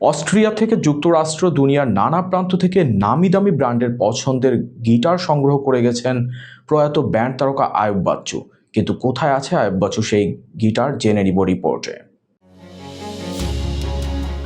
Austria থেকে যুক্তরাষ্ট্র দুনিয়ার নানা প্রান্ত থেকে নামি দামি ব্র্যান্ডের পছন্দের গিটার সংগ্রহ করে গেছেন প্রয়াত ব্যান্ড তারকা আয়ুব বাচ্চু। কিন্তু কোথায় আছে আয়ুব বাচ্চু সেই গিটার? জেনে নিব রিপোর্টে।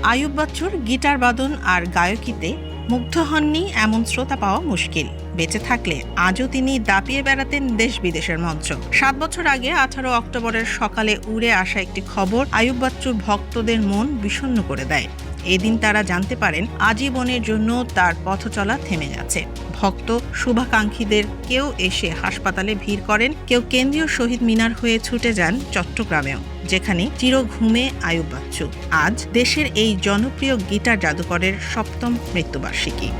আয়ুব বাচ্চুর গিটার বাদন আর গায়কিতে মুগ্ধ হননি এমন শ্রোতা পাওয়া মুশকিল। বেঁচে থাকলে আজও তিনি দাপিয়ে বেড়াতেন দেশ বিদেশের মঞ্চ। সাত বছর আগে আঠারো অক্টোবরের সকালে উড়ে আসা একটি খবর আয়ুব বাচ্চুর ভক্তদের মন বিষণ্ণ করে দেয়। এদিন তারা জানতে পারেন আজীবনের জন্য তার পথচলা থেমে গেছে। ভক্ত, শুভাকাঙ্ক্ষীদের কেউ এসে হাসপাতালে ভিড় করেন, কেউ কেন্দ্রীয় শহীদ মিনার হয়ে ছুটে যান চট্টগ্রামেও, যেখানে চির ঘুমে আয়ুব বাচ্চু। আজ দেশের এই জনপ্রিয় গিটার জাদুকরের সপ্তম মৃত্যুবার্ষিকী।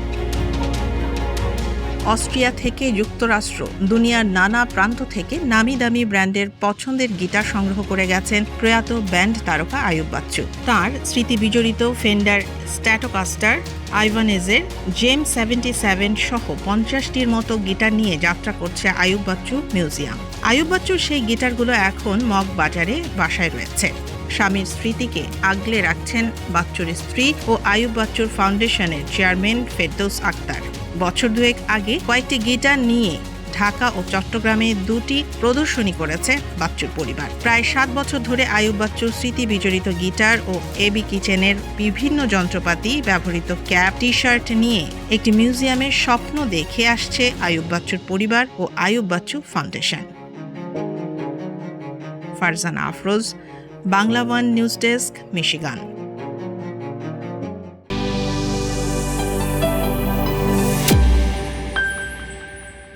অস্ট্রিয়া থেকে যুক্তরাষ্ট্র, দুনিয়ার নানা প্রান্ত থেকে নামি দামি ব্র্যান্ডের পছন্দের গিটার সংগ্রহ করে গেছেন প্রয়াত ব্যান্ড তারকা আয়ুব বাচ্চু। তাঁর স্মৃতি বিজড়িত ফেন্ডার স্ট্যাটোকাস্টার আইভানেজের জেম সেভেন্টি সেভেন সহ পঞ্চাশটির মতো গিটার নিয়ে যাত্রা করছে আয়ুব বাচ্চু মিউজিয়াম। আয়ুব বাচ্চুর সেই গিটারগুলো এখন মগ বাজারে বাসায় রয়েছে। স্বামীর স্মৃতিকে আগলে রাখছেন বাচ্চুর স্ত্রী ও আয়ুব বাচ্চুর ফাউন্ডেশনের চেয়ারম্যান ফেরদৌস আক্তার। বছর দুয়েক আগে কয়েকটি গিটার নিয়ে ঢাকা ও চট্টগ্রামে দুটি প্রদর্শনী করেছে বাচ্চুর পরিবার। প্রায় সাত বছর ধরে আয়ুব বাচ্চুর স্মৃতি বিজড়িত গিটার ও এবি কিচেনের বিভিন্ন যন্ত্রপাতি ব্যবহৃত ক্যাপ টি শার্ট নিয়ে একটি মিউজিয়ামের স্বপ্ন দেখে আসছে আয়ুব বাচ্চুর পরিবার ও Ayub Bachchu foundation. Farzana Afroz Bangla one news desk Michigan